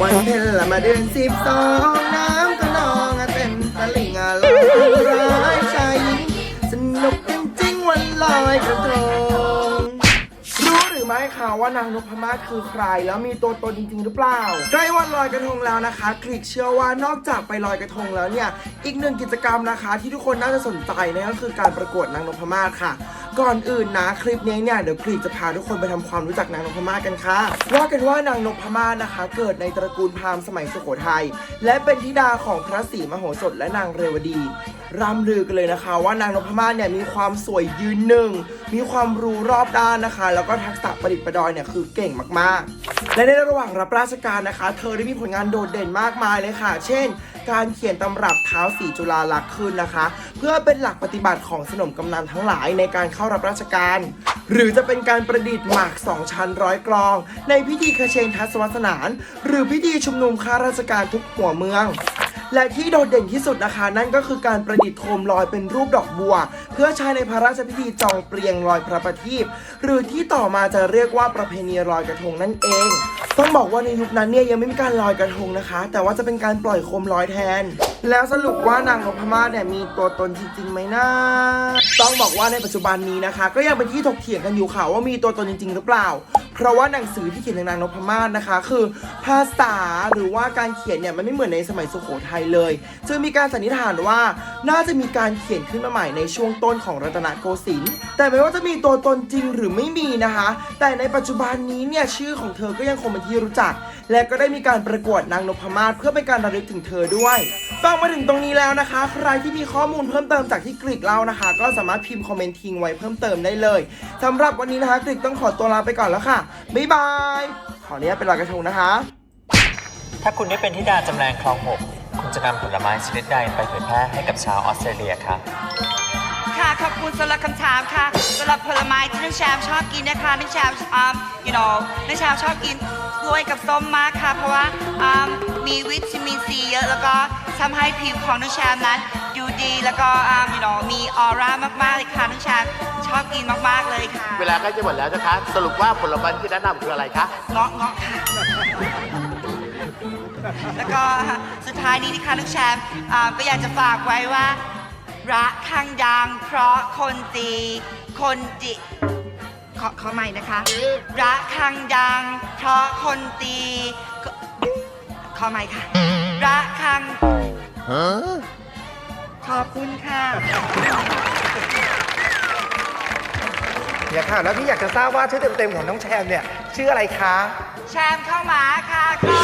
วันเพ็ญละมาเดือนสิบสองน้ำ คะว่านางนพมาศคือใคร แล้วมีตัวตนจริง ๆ หรือเปล่า ใกล้วันลอยกระทงแล้วนะคะคลิกเชื่อว่านอกจากไปลอยกระทงแล้วเนี่ย อีกหนึ่งกิจกรรมนะคะ ที่ทุกคนน่าจะสนใจนั่นก็คือการประกวดนางนพมาศค่ะ ก่อนอื่นนะคลิปนี้เนี่ยเดี๋ยวคลิกจะพาทุกคนไปทำความรู้จักนางนพมาศกันค่ะ ว่ากันว่านางนพมาศนะคะ เกิดในตระกูลพราหมณ์สมัยสุโขทัยและเป็นธิดาของพระศรีมโหสถและนางเรวดี ร่ำลือกันเลยนะคะ ว่านางนพมาศเนี่ยมีความสวยยืนหนึ่ง มีความรู้รอบด้านนะคะ แล้วก็ทักษะประดิษฐ์ประดอยเนี่ยคือเก่งมากๆ และในระหว่างรับราชการนะคะ เธอได้มีผลงานโดดเด่นมากมายเลยค่ะ เช่น การเขียนตำรับเท้าสีจุฬาลักษณ์ขึ้นนะคะ เพื่อเป็นหลักปฏิบัติของสนมกำนันทั้งหลายในการเข้ารับราชการ หรือจะเป็นการประดิษฐ์หมากสองชั้นร้อยกลอง ในพิธีคเชนทัศวสนาน หรือพิธีชุมนุมข้าราชการทุกหัวเมือง และที่โดดเด่นที่สุดนะคะ นั่นก็คือการประดิษฐ์โคมลอยเป็นรูปดอกบัว เพื่อใช้ในพระราชพิธีจองเปลียงลอยพระประทีปหรือที่ต่อมาจะเรียกว่าประเพณีลอยกระทงนั่นเอง ต้องบอกว่าในยุคนั้นเนี่ยยังไม่มีการลอยกระทงนะคะ แต่ว่าจะเป็นการปล่อยโคมลอยแทน แล้วสรุปว่านางนพมาศเนี่ยมีตัวตนจริงๆไหมนะต้องบอกว่าในปัจจุบันนี้นะคะ ก็ยังเป็นที่ถกเถียงกันอยู่ค่ะว่ามีตัวตนจริง ๆ หรือเปล่า เพราะว่าหนังสือที่เขียนในนางนพมาศนะคะ คือภาษาหรือว่าการเขียนเนี่ยมันไม่เหมือนในสมัยสุโขทัยเลยจึงมีการสันนิษฐานว่าน่าจะมีการเขียนขึ้นมาใหม่ในช่วงต้นของรัตนโกสินทร์แต่ไม่ว่าจะมีตัวตนจริงหรือไม่มีนะคะ แต่ในปัจจุบันนี้เนี่ยชื่อของเธอก็ยังคงเป็นที่รู้จัก และก็ได้มีการประกวดนางนพมาศเพื่อเป็นการระลึกถึงเธอด้วยฟังมาถึงตรงนี้แล้วนะคะ ใครที่มีข้อมูลเพิ่มเติมจากที่กริกเล่านะคะ ก็สามารถพิมพ์คอมเมนต์ทิ้งไว้เพิ่มเติมได้เลยสำหรับวันนี้นะคะกริกต้องขอตัวลาไปก่อนแล้วค่ะบ๊ายบาย ขอเนี้ยเป็นลอยกระทงนะคะ ถ้าคุณได้เป็นธิดาจำแรงคลองหกคุณจะนำผลไม้ชนิดใดไปเผยแพร่ให้กับชาวออสเตรเลียคะค่ะ ขอบคุณสำหรับคำถามค่ะสำหรับผลไม้ที่น้องแชมป์ชอบกินนะคะน้องแชมป์อ่า you know น้องแชมป์ชอบกินกล้วยกับส้มมากค่ะ เพราะว่าอ่ามีวิตามินซีเยอะแล้วก็ทำให้ผิวของน้องแชมป์นั้นดูดีแล้วก็อ่า you know มีออร่ามากๆเลยค่ะน้องแชมป์ชอบกินมากๆเลยค่ะเวลาใกล้จะหมดแล้วนะคะ สรุปว่าผลไม้ที่แนะนำคืออะไรคะ เงาะเงาะค่ะ แล้วก็สุดท้ายนี้นะคะน้องแชมป์อ่าก็อยากจะฝากไว้ว่า ระคังดัง เพราะคนตีคนจิขอขอใหม่นะคะ ระคังดัง เพราะคนตีขอขอใหม่ค่ะ ระคังขอบคุณค่ะเนี่ยค่ะแล้วพี่อยากจะทราบว่าชื่อเต็มๆของน้องแชมป์เนี่ยชื่ออะไรคะ แชมป์เข้ามาค่ะขอบคุณ